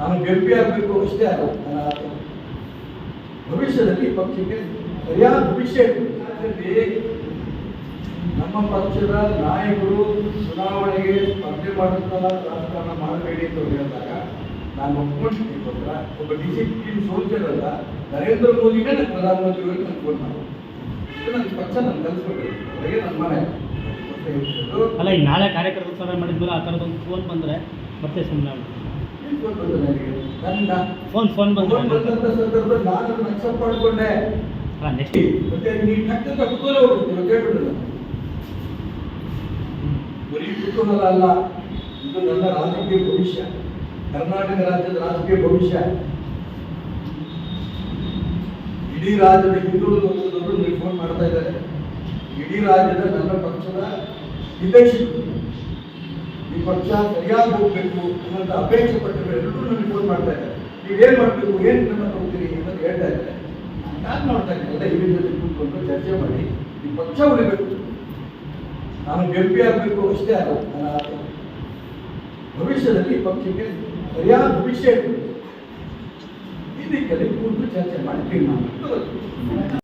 ನಾನು ಆಗಬೇಕು ಅಷ್ಟೇ ಅಲ್ಲ ನನ್ನ ಆಸೆ. ಭವಿಷ್ಯದಲ್ಲಿ ಪಕ್ಷಕ್ಕೆ ಸರಿಯಾದ ಭವಿಷ್ಯ ನಮ್ಮ ಪಕ್ಷದ ನಾಯಕರು ಚುನಾವಣೆಗೆ ಸ್ಪರ್ಧೆ ಮಾಡುತ್ತಲ್ಲ ರಾಜಕಾರಣ ಮಾಡಬೇಡಿ ಅಂತ ಹೇಳಿದಾಗ, ನಾನು ಒಪ್ಕೊಂಡಿದ್ದೀನಿ ಗೊತ್ತಾ ಒಬ್ಬ ಡಿಸಿಪ್ಲಿನ್ ಸೋಲ್ಜರ್ ಅಲ್ಲ, ನರೇಂದ್ರ ಮೋದಿನೇ ನನ್ನ ಪ್ರಧಾನಮಂತ್ರಿಗಳು ನಾನು ನಾವು ನನ್ನ ಪಕ್ಷ, ನಾನು ಕಲಿಸ್ಕೊಳ್ಬೇಕು. ಅದಕ್ಕೆ ನನ್ನ ಮನೆ. ಅಲ್ಲ ಈಗ ನಾಳೆ ಕಾರ್ಯಕರ್ತರ ಮಾಡಿದ್ಮೇಲೆ ಆ ಥರದೊಂದು ಫೋನ್ ಬಂದರೆ ಮತ್ತೆ ಸುಮ್ಮನೆ? ನನ್ನ ಫೋನ್ ಫೋನ್ ಬಂದ ಬಂದಂತ ಸಂದರ್ಭದಲ್ಲಿ ನಾನು ಅದನ್ನ ಅಕ್ಸೆಪ್ಟ್ ಮಾಡ್ಕೊಂಡೆ. ಅಲ್ಲ ನೆಕ್ಸ್ಟ್ ಮತ್ತೆ ನೀವು ಟಕ್ಕಂತ ಕುತೂಹಲ ಹೋಗ್ಬಿಡ್ತೀವಿ ಕೇಳ್ಬಿಡಲ್ಲ ಬರೀ ಕುತೂಹಲ ಅಲ್ಲ ಇದು ನನ್ನ ರಾಜಕೀಯ ಭವಿಷ್ಯ. ಕರ್ನಾಟಕ ರಾಜ್ಯದ ರಾಜಕೀಯ ಭವಿಷ್ಯ. ಇಡೀ ರಾಜ್ಯದ ಹಿಂದುಳಿದ ವರ್ಗದವರು ನೀವು ಫೋನ್ ಮಾಡ್ತಾ ಇದ್ದಾರೆ. ಇಡೀ ರಾಜ್ಯದ ನನ್ನ ಪಕ್ಷದ ಹಿತೈಷಿಗಳು ಪಕ್ಷ ಸರಿಯಾಗಿ ಹೋಗ್ಬೇಕು ಅನ್ನೋಂಥ ಅಪೇಕ್ಷೆ ಪಟ್ಟರು ಎಲ್ಲರೂ ನನಗೆ ಫೋನ್ ಮಾಡ್ತಾ ಇದ್ದಾರೆ. ನೀವೇನ್ ಮಾಡಬೇಕು, ಏನು ಕ್ರಮ ತಗೋತೀರಿ ಅಂತ ಹೇಳ್ತಾ ಇದ್ದಾರೆ. ನಾನು ನೋಡ್ತಾ ಇದ್ದೀನಿ? ಎಲ್ಲ ಹಿರಿಯ ಜೊತೆ ಕೂತ್ಕೊಂಡು ಚರ್ಚೆ ಮಾಡಿ, ಈ ಪಕ್ಷ ಉಳಿಬೇಕು. ನಾನು ಗೆಲ್ಪಿ ಆಗಬೇಕು ಅಷ್ಟೇ ಅಲ್ಲ, ನನ್ನ ಆಸೆ. ಭವಿಷ್ಯದಲ್ಲಿ ಈ ಪಕ್ಷಕ್ಕೆ ಸರಿಯಾದ ಭವಿಷ್ಯ ಇದೆ ಇದಕ್ಕೆಲ್ಲ ಕೂತು ಚರ್ಚೆ ಮಾಡಿ ತಗೊಳ್ತೀವಿ.